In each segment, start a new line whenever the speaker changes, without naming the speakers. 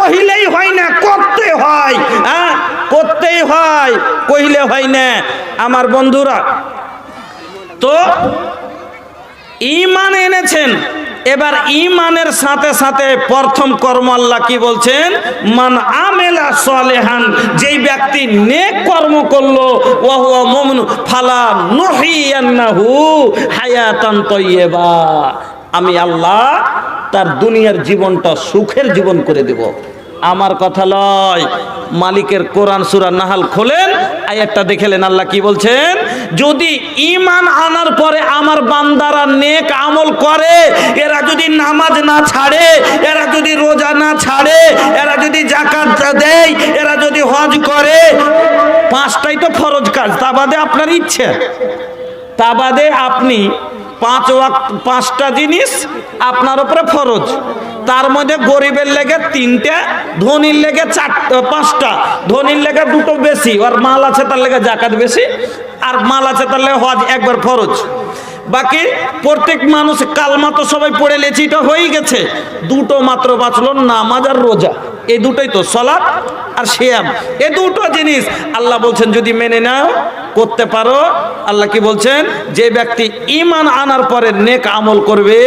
কহিলেই হয় না, করতে হয়। হ্যাঁ? করতেই হয়, কহিলে হয় না। আমার বন্ধুরা, তো ইমান এনেছেন, এবার ইমানের সাথে সাথে প্রথম কর্ম আল্লাহ কি বলছেন? মান আমেলা সালেহান, যেই ব্যক্তি নেক কর্ম করল, ওয়াহুয়া মুমিন ফালা নুহিয়ান্নাহু হায়াতান তাইয়্যিবা। আমি আল্লাহ তার দুনিয়ার জীবনটা সুখের জীবন করে দেব। আমার কথা লয়, মালিকের কোরআন সুরা নাহাল খোলেন, আয়াতটা দেখেলেন, আল্লাহ কি বলছেন? যদি ইমান আনার পরে আমার বান্দারা নেক আমল করে, এরা যদি নামাজ না ছাড়ে, এরা যদি রোজা না ছাড়ে, এরা যদি জাকাত দেয়, এরা যদি হজ করে, পাঁচটাই তো ফরজ কাজ, তা বাদে আপনার ইচ্ছে। তা বাদে আপনি পাঁচ পাঁচটা জিনিস আপনার উপরে ফরজ। তার মধ্যে গরিবের লেগে তিনটে, ধনির লেগে চারটা পাঁচটা। ধনির লেগে দুটো বেশি, আর মাল আছে তার লেগে জাকাত বেশি, আর মাল আছে তার লেগে হজ একবার ফরজ। বাকি প্রত্যেক মানুষ, কালমা তো সবাই পড়ে লেছি, এটা হয়ে গেছে। দুটো মাত্র বাঁচলো, নামাজ আর রোজা। এই দুটোই তো সলাৎ আর শিয়াম এ দুটো জিনিস আল্লাহ বলছেন, যদি মেনে নাও, করতে পারো। আল্লাহ কি বলছেন? যে ব্যক্তি ইমান আনার পরে নেক আমল করবে,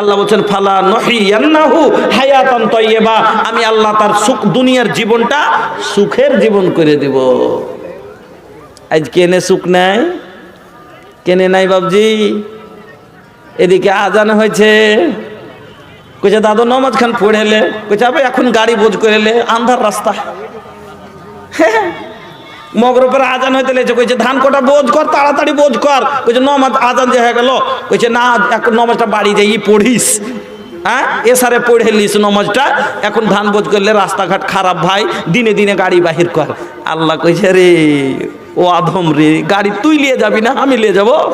আল্লাহ বলছেন, ফালা নহিয়ান্নাহু হায়াতান তাইয়্যিবা। আমি আল্লাহ তার সুখ, দুনিয়ার জীবনটা সুখের জীবন করে দেব। আজ কেনে সুখ নাই? কেনে নাই বাবজি এদিকে আজান হয়েছে। কইছে, দাদু, নমাজ খান পড়েলে কইছে, আবে, এখন গাড়ি বোঝ করেলে আন্ধার রাস্তা। মগর উপরে আজান হইতে লেছে কইছে, ধান কোটা বোঝ কর, তাড়াতাড়ি বোঝ কর। কইছে, নমাজ আজান যে হয়ে গেল। কইছে, না, এখন নমাজটা বাড়ি যাই পড়িস। হ্যাঁ এসারে পড়ে লিস নমাজটা। এখন ধান বোঝ করলে রাস্তাঘাট খারাপ ভাই, দিনে দিনে গাড়ি বাহির কর। আল্লাহ কইছে, রে, ও আধম রে, গাড়ি তুই নিয়ে যাবি না, আমি নিয়ে যাব!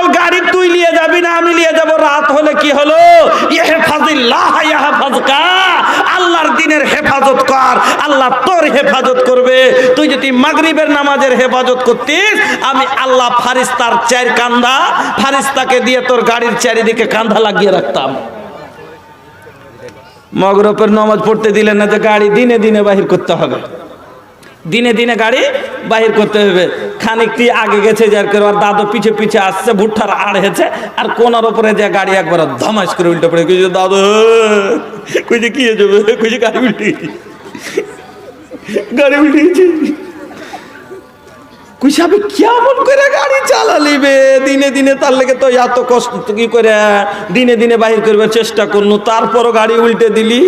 পাগল গাড়ি তুই নিয়ে যাবি না, আমি নিয়ে যাব। রাত হলে কি হলো? আল্লাহর দিনের হেফাজত কর। আল্লাহ তোর হেফাজত করবে। তুই যদি মাগরিবের নামাজের হেফাজত করতিস, আমি আল্লাহ ফারিস্তার চার কান্দা, ফারিস্তাকে দিয়ে তোর গাড়ির চারিদিকে কান্দা লাগিয়ে রাখতাম। মগরপের নামাজ পড়তে দিলেন না যে গাড়ি দিনে দিনে বাহির করতে হবে। দিনে দিনে গাড়ি বাহির করতে হবে। খানিকটি আগে গেছে যার করে আর দাদু পিছে পিছে আসছে, ভুট্টার আড় হয়েছে আর কোনার ওপরে যে গাড়ি একবার ধমাস করে উল্টে পড়ে কিছু দাদু, কইছে, কি হয়ে যাবে কইছে গাড়ি উল্টে গাড়ি উল্টে কইছে, আমি কেমন করে গাড়ি চালালিবে দিনে দিনে তার লেগে তো এত কষ্ট কি করে? দিনে দিনে বাহির করবে চেষ্টা করনু, তারপরও গাড়ি উল্টে দিলি?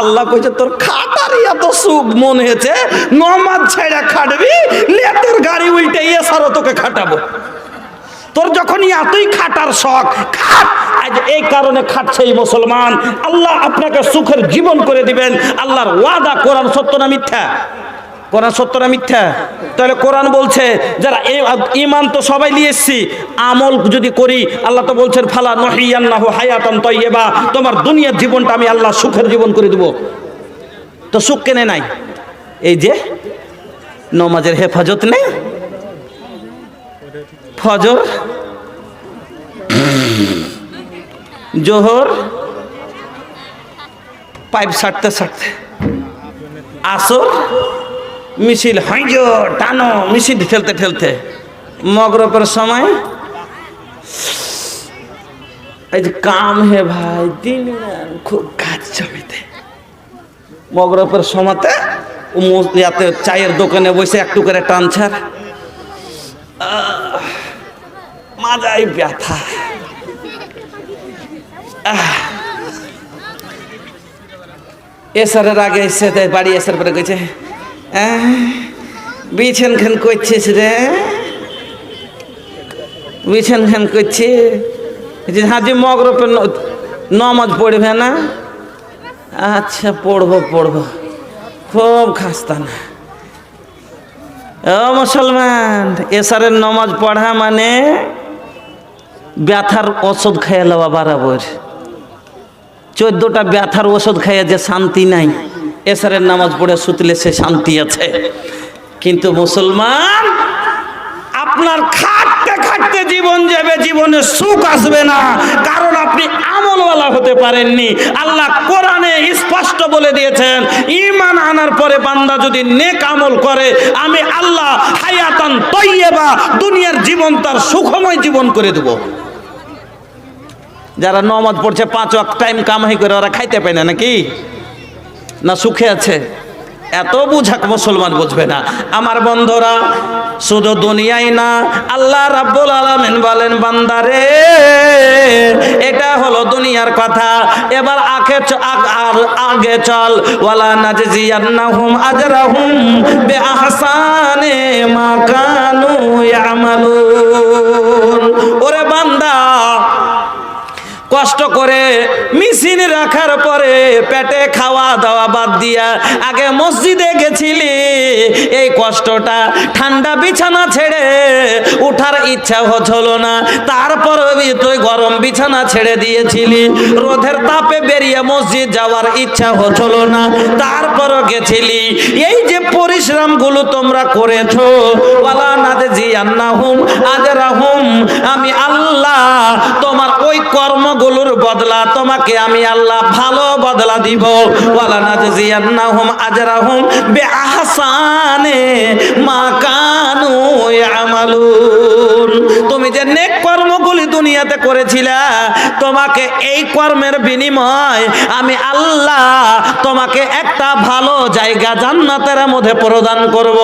আল্লাহ কইছে, তোর খাটারই এত সুখ মন হয়েছে, নমাজ ছেড়ে খাটবি লে তোর গাড়ি উল্টে এসারও তোকে খাটাবো। তোর যখন এতই খাটার শখ, খাট! আজ এই কারণে খাটছে এই মুসলমান। আল্লাহ আপনাকে সুখের জীবন করে দিবেন। আল্লাহর ওয়াদা, কোরআন সত্য না মিথ্যা? কোরআন সত্য না মিথ্যা? তাহলে কোরআন বলছে, যারা ইমান তো সবাই নিয়ে এসছি, আমল যদি করি, আল্লাহ তো বলছেন, ফালা নহিয়ান্নাহু হায়াতান তাইয়্যিবা, তোমার দুনিয়ার জীবনটা আমি আল্লাহ সুখের জীবন করে দেব। তো সুখ কেনে নাই? এই যে, নমাজের হেফাজত নেই? ফজর, জোহর, পাইপ ছাড়তে ছাড়তে আসর মিছিল হাইজ টানো, মিছিল ঠেলতে ঠেলতে। মগরবের সময় এই যে কাম হে ভাই, দিন খুব কাজ জমিতে। মগরবের সময়তে ইয়াতে চায়ের দোকানে বসে একটু করে টানছার। মাজাই ব্যথা। এসারের আগে এসে বাড়ি এসার পরে গেছে। বিছেন খান করছিস রে? বিছেন খান করছি? যে হাজি মগরপে নমাজ পড়বে না? আচ্ছা পড়ব পড়ব। খুব খাস্তা না ও মুসলমান, এসারের নমাজ পড়া মানে ব্যথার ওষুধ খাইয়ে লওয়া বরাবর। চোদ্দটা ব্যথার ওষুধ খাইয়ে যে শান্তি নাই। এসারের নামাজ পড়ে সুতলে সে শান্তি আছে। কিন্তু মুসলমান, আপনার খাটতে খাটতে জীবন যাবে, জীবনে সুখ আসবে না। কারণ আপনি আমলওয়ালা হতে পারেননি। আল্লাহ কোরআনে স্পষ্ট বলে দিয়েছেন ইমান আনার পরে বান্দা যদি নেক আমল করে, আমি আল্লাহ হায়াতান তৈয়বা, দুনিয়ার জীবন তার সুখময় জীবন করে দেব। যারা নমাজ পড়ছে, পাঁচ টাইম কামাই করে ওরা খাইতে পায় না নাকি? না সুখে আছে? এত বুঝাক মুসলমান বুঝবে না। আমার বন্ধুরা, শুধু দুনিয়াই না, আল্লাহ রাব্বুল আলামিন বলেন বান্দারে এটা হলো দুনিয়ার কথা। এবার আগে আর আগে চল। ওয়ালা নাজজিয়ান্নাহুম আজরাহুম বিআহসানি মা কানু ইয়ামালুন। ওরে বান্দা কষ্ট করে মেশিন রাখার পরে পেটে খাওয়া দাওয়া বাদ দিয়া আগে মসজিদে গেছিলি। এই কষ্টটা ঠান্ডা বিছানা ছেড়ে উঠার ইচ্ছা হচ্ছিল না। তারপর তুই গরম বিছানা ছেড়ে দিয়েছিলি। রোদের তাপে বেরিয়ে মসজিদ যাওয়ার ইচ্ছা হচ্ছিল না। তারপরও গেছিলি। এই যে পরিশ্রমগুলো তোমরা করেছ জিয়ান্নাহুম আজরাহুম, আমি আল্লাহ তোমার ওই কর্মগুলোর বদলা তোমাকে আমি আল্লাহ ভালো বদলা দিব। ওয়ালা নাজজিয়ান্নাহুম আজরাহুম বিআহসানে মা কানু ইয়ামালুন। তুমি যে নেক কর্মগুলি দুনিয়াতে করেছিলা, তোমাকে এই কর্মের বিনিময় আমি আল্লাহ তোমাকে একটা ভালো জায়গা জান্নাতের মধ্যে প্রদান করব।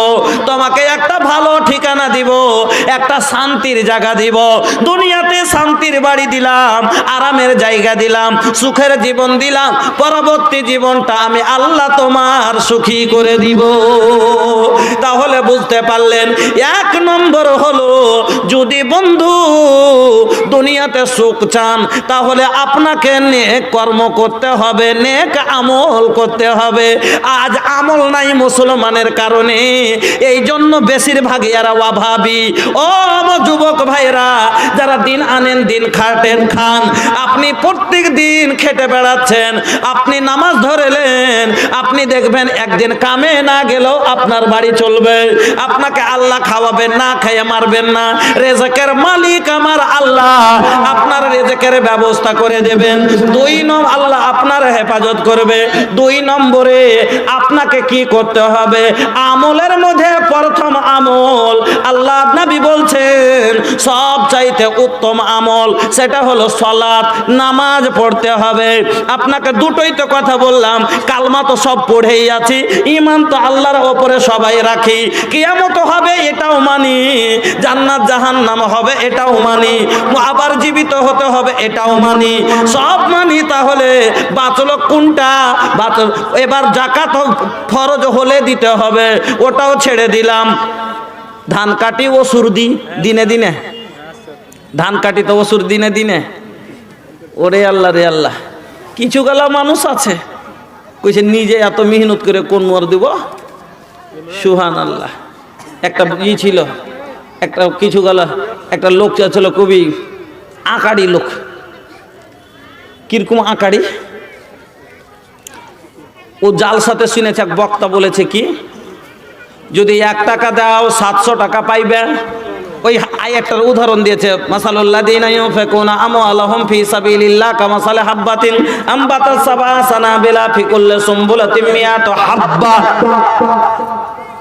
তোমাকে একটা ভালো ঠিকানা দিব, একটা শান্তির জায়গা দিব। দুনিয়াতে শান্তির বাড়ি দিলাম, আরামের জায়গা দিলাম, সুখের জীবন দিলাম, পরবর্তী জীবনটা আমি আল্লাহ তোমার সুখী করে দিব। তাহলে বুঝতে পারলেন, এক নম্বর হলো, যদি বন্ধু দুনিয়াতে সুখ চান, তাহলে আপনাকে নেক কর্ম করতে হবে, নেক আমল করতে হবে। আজ আমল নাই মুসলমানের কারণে এই জন্য বেশিরভাগ এরা অভাবী। ও যুবক ভাইরা, যারা দিন আনেন, দিন খাটেন, খান, আপনি প্রত্যেক দিন খেটে বেড়াচ্ছেন, আপনি নামাজ ধরেলেন, আপনি দেখবেন একদিন কামে না গেলেও আপনার বাড়ি চলবে। আপনাকে আল্লাহ খাওয়াবেন, না খাইয়ে মারবেন না, রেজেকের মালিক আমার আল্লাহ, আপনার রেজেকের ব্যবস্থা করে দেবেন। দুই নম আল্লাহ আপনার হেফাজত করবে। দুই নম্বরে আপনাকে কি করতে হবে? আমলের মধ্যে প্রথম আমল, আল্লাহ নবী বলছেন, সব চাইতে উত্তম আমল, সেটা হলো সলাৎ নামাজ পড়তে হবে। আপনাকে দুটোই তো কথা বললাম, কালমা তো সব পড়েই আছি ইমান তো আল্লাহর ওপরে সবাই রাখি। কিয়ামত হবে এটাও মানি, জান্নাত জাহান্নাম হবে এটাও মানি। আবার জীবিত হতে হবে এটাও মানি। সব মানি তাহলে বাঁচলো কোনটা? বাঁচল, এবার জাকাত ফরজ হলে দিতে হবে, ওটাও ছেড়ে দিলাম। ধান কাটি ওষুর দি, দিনে দিনে। ধান কাটি তো ওষুর দিনে দিনে। ওরে আল্লাহ রে আল্লাহ। কিছু গেলা মানুষ আছে, কইছে, নিজে এত মেহনত করে কোন মর দিব? সুহান আল্লাহ একটা ই ছিল একটা কিছু গেলা, একটা লোক ছিল কবি আকাড়ি লোক। কীরকম আকাড়ি? ও জাল সাথে শুনেছে, এক বক্তা বলেছে কি, যদি এক টাকা দাও, সাতশো টাকা পাইবে। ওই আয়াতটার উদাহরণ দিয়েছে, মাসালুল্লাযীনা ইউনফিকুনা আমওয়ালাহুম ফি সাবিলিল্লাহ কামাসালি হাব্বাতিন আম্বাতাস সাবা সানাবিলা ফি কুল্লি সুম্বুলাতিন মিয়াতু হাব্বা।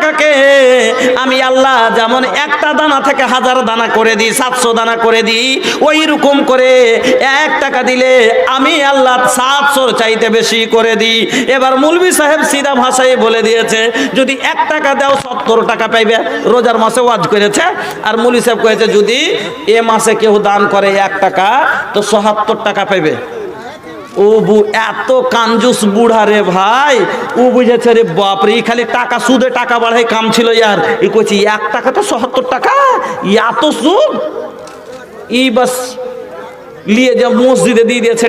টাকাকে আমি আল্লাহ যেমন একটা দানা থেকে হাজার দানা করে দিই, সাতশো দানা করে দিই ওই রকম করে এক টাকা দিলে আমি আল্লাহ সাতশোর চাইতে বেশি করে দিই। এবার মুলবি সাহেব সিধা ভাষায় বলে দিয়েছে, যদি এক টাকা দাও, সত্তর টাকা পাইবে। রোজার মাসে ওয়াজ করেছে, আর মুলি সাহেব কয়েছে, যদি এ মাসে কেউ দান করে এক টাকা, তো সহাত্তর টাকা পাইবে। ও বু এত কাঞ্জুস বুড়া রে ভাই। ও বুঝেছে রে বাপরে খালি টাকা, সুদে টাকা বাড়াই কাম ছিল ইয়ার। ই কইছি, এক টাকা তো সত্তর টাকা? এত সুদ? ই বাস লিয়ে যা মসজিদে দিয়ে দিয়েছে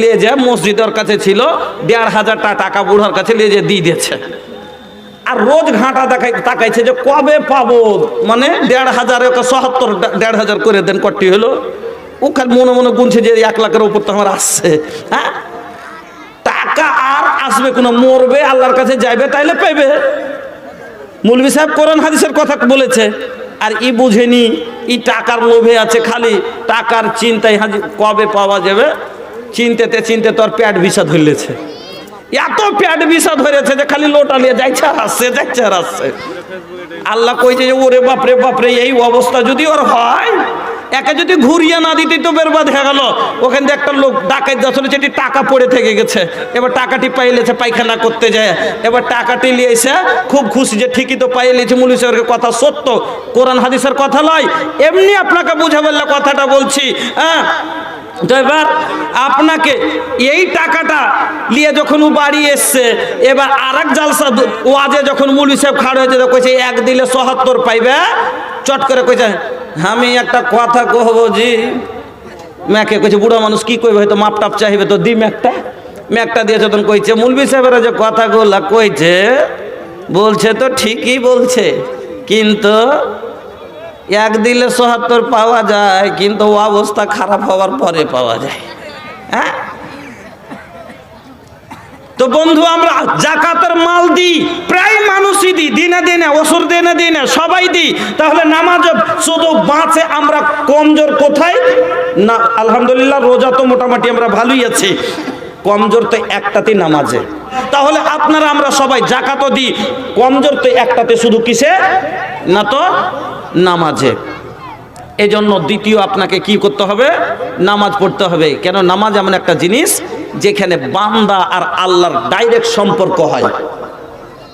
লিয়ে যা মসজিদের কাছে ছিল, দেড় হাজার টাকা বুড়ার কাছে লিয়ে যে দিয়ে দিয়েছে। আর রোজ ঘাঁটা দেখাই তাকাইছে যে কবে পাবো? মানে দেড় হাজার ওকে সত্তর, দেড় হাজার করে দেন কটি হলো। ও খালি মনে মনে গুনছে যে এক লাখের উপর তো আমার আসছে হ্যাঁ? টাকা আর আসবে কোনো, মরবে, আল্লাহর কাছে যাইবে, তাইলে পাইবে। মুলবি সাহেব কোরআন হাদিসের কথা বলেছে, আর ই বুঝেনি, ই টাকার লোভে আছে খালি, টাকার চিন্তায় হাজি কবে পাওয়া যাবে? চিনতেতে চিনতে তোর প্যাট বিষা ধরলেছে এত প্যাট বিষা ধরেছে যে খালি লোটা নিয়ে যাইছে আর আসছে, যাইছে আর আসছে। আল্লাহ কইছে যে, ওরে বাপরে বাপরে, এই অবস্থা যদি ওর হয় একে যদি ঘুরিয়ে না দিতেই তো বেরবাদ হয়ে গেল। ওখান থেকে একটা লোক ডাকাই আসলে যেটি টাকা পড়ে থেকে গেছে। এবার টাকাটি পাইলেছে পায়খানা করতে যায়। এবার টাকাটি লিয়েছে খুব খুশি যে ঠিকই তো পাইলেছে মুলি সাহেবের কথা সত্য। কোরআন হাদিসের কথা নয় এমনি আপনাকে বুঝাবার কথাটা বলছি হ্যাঁ? এবার আপনাকে এই টাকাটা নিয়ে যখন ও বাড়ি এসছে, এবার আর এক জালসা ওয়াজে যখন মুলি সাহেব খাড় হয়েছে, তো কইছে, এক দিলে সহাত্তর পাইবে? চট করে কইছে আমি একটা কথা কহবো জি। ম্যাকে কইছে, বুড়ো মানুষ কি কইবে? হয়তো মাপ টাপ চাইবে তো দি ম্যাকটা ম্যাকটা দিয়ে যখন কইছে, মুলবি সাহেবেরা যে কথাগুলা কইছে, বলছে তো ঠিকই বলছে, কিন্তু এক দিলে সহাত্তর পাওয়া যায়, কিন্তু অবস্থা খারাপ হওয়ার পরে পাওয়া যায়। হ্যাঁ? তো বন্ধু, আমরা জাকাতের মাল দিই, প্রায় মানুষই দিই, দিনে দিনে ওষুধ দিনে দিনে, সবাই দিই। তাহলে নামাজ শুধু বাঁচে আমরা কমজোর কোথায়? না, আলহামদুলিল্লাহ, রোজা তো মোটামুটি আমরা ভালোই আছি। কমজোর তো একটাতে নামাজে। তাহলে আপনারা, আমরা সবাই জাকাতও দিই, কমজোর তো একটাতে শুধু কিসে? না তো নামাজে। এজন্য দ্বিতীয় আপনাকে কি করতে হবে? নামাজ পড়তে হবে। কেন? নামাজ এমন একটা জিনিস যেখানে বান্দা আর আল্লাহর ডাইরেক্ট সম্পর্ক হয়।